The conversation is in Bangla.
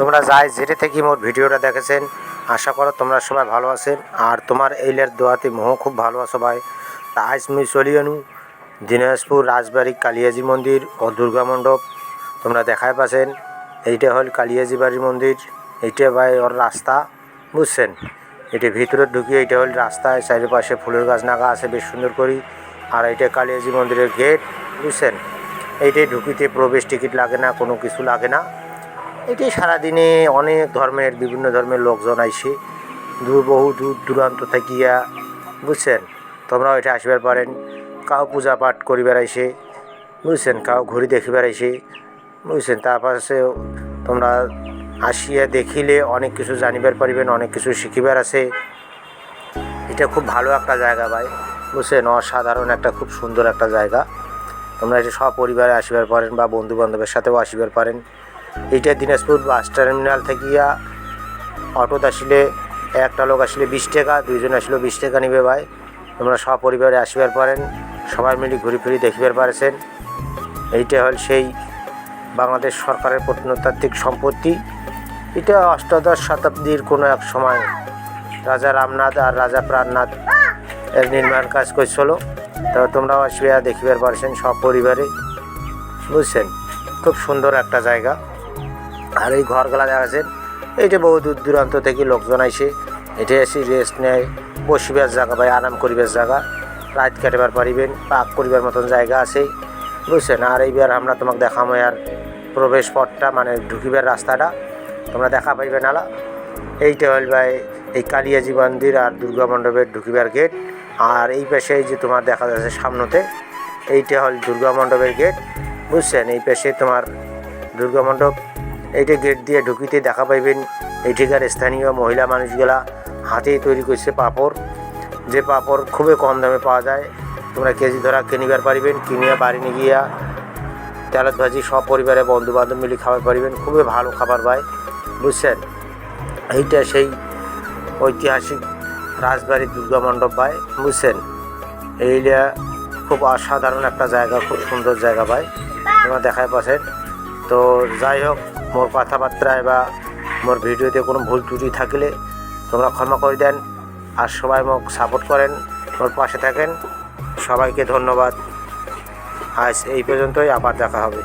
তোমরা যাই যেটা থেকে মোর ভিডিওটা দেখেছেন, আশা করো তোমরা সবাই ভালো আছেন। আর তোমার এইলের দোয়াতে মোহ খুব ভালো আছো ভাই। আজ মুই চলি আনু দিনাজপুর রাজবাড়ি কালিয়াজি মন্দির ও দুর্গা মণ্ডপ। তোমরা দেখাই পাচ্ছেন, এইটা হল কালিয়াজি বাড়ির মন্দির। এইটা ভাই ওর রাস্তা, বুঝছেন? এটা ভিতরে ঢুকিয়ে এইটা হল রাস্তায় চারিপাশে ফুলের গাছ নাগা আছে বেশ সুন্দর করি। আর এইটা কালিয়াজি মন্দিরের গেট, বুঝছেন? এইটাই ঢুকিতে প্রবেশ টিকিট লাগে না, কোনো কিছু লাগে না। এটি সারাদিনে অনেক ধর্মের, বিভিন্ন ধর্মের লোকজন আইসে দূর, বহু দূর দূরান্ত থাকিয়া, বুঝছেন? তোমরাও এটা আসবার পারেন। কাউ পূজা পাঠ করিবার আইসে, বুঝছেন? কাউ ঘুরি দেখিবার আইসে, বুঝছেন? তারপর সে তোমরা আসিয়া দেখিলে অনেক কিছু জানিবার পারিবেন, অনেক কিছু শিখিবার আছে। এটা খুব ভালো একটা জায়গা ভাই, বুঝছেন? অসাধারণ একটা, খুব সুন্দর একটা জায়গা। তোমরা এটা সপরিবারে আসিবার পারেন বা বন্ধু বান্ধবের সাথেও আসিবার পারেন। এইটা দিনাজপুর বাস টার্মিনাল থাকিয়া অটোতে আসলে, একটা লোক আসলে বিশ টাকা, দুইজন আসলে বিশ টাকা নিবে ভাই। তোমরা সপরিবারে আসিবার পারেন, সবাই মিলে ঘুরি ফিরি দেখিবার পারেছেন। এইটা হল সেই বাংলাদেশ সরকারের প্রত্নতাত্ত্বিক সম্পত্তি। এটা অষ্টাদশ শতাব্দীর কোনো এক সময় রাজা রামনাথ আর রাজা প্রাণনাথ এর নির্মাণ কাজ করছিল। তো তোমরাও আসবে দেখিবার পারছেন সব পরিবারে। বুঝছেন? খুব সুন্দর একটা জায়গা। আর এই ঘরগুলা দেখাচ্ছেন এইটা বহু দূর দূরান্ত থেকে লোকজন আইসে এটা এসে রেস্ট নেয়, বসিবার জায়গা বা আরাম করিবার জায়গা। রাত কাটিবার পারিবেন, পাক করিবার মতন জায়গা আছে। বুঝছেন? আর এইবার আমরা তোমাকে দেখামো আর প্রবেশ পথটা মানে ঢুকিবার রাস্তাটা। তোমরা দেখা পাইবে নালা এইটা হল ভাই, এই কালিয়াজি মন্দির আর দুর্গা মণ্ডপের ঢুকিবার গেট আর এই পাশে যে তোমার দেখা যাচ্ছে সামনেতে, এইটা হল দুর্গা মণ্ডপের গেট বুঝছেন? এই পাশে তোমার দুর্গা মণ্ডপ। এইটা গেট দিয়ে ঢুকিতে দেখা পাইবেন এইটিকার স্থানীয় মহিলা মানুষগুলা হাতেই তৈরি করছে পাপড়। যে পাপড় খুবই কম দামে পাওয়া যায়। তোমরা কেজি ধরা কিনিবার পারিবেন, কিনিয়া বাড়ি নিয়ে গিয়া তেলত ভাজি সব পরিবারে বন্ধু বান্ধব মিলে খাবার পারিবেন। খুবই ভালো খাবার ভাই, বুঝছেন? এইটা সেই ঐতিহাসিক রাজবাড়ি দুর্গা মণ্ডপ ভাই, বুঝছেন? এইটা খুব অসাধারণ একটা জায়গা, খুব সুন্দর জায়গা ভাই, তোমরা দেখায় পাচ্ছেন তো যাই হোক মোর কথাবার্তায় বা মোর ভিডিওতে কোনো ভুল ত্রুটি থাকলে তোমরা ক্ষমা করে দেন আর সবাই মোক সাপোর্ট করেন, মোর পাশে থাকেন। সবাইকে ধন্যবাদ। আজ এই পর্যন্তই, আবার দেখা হবে।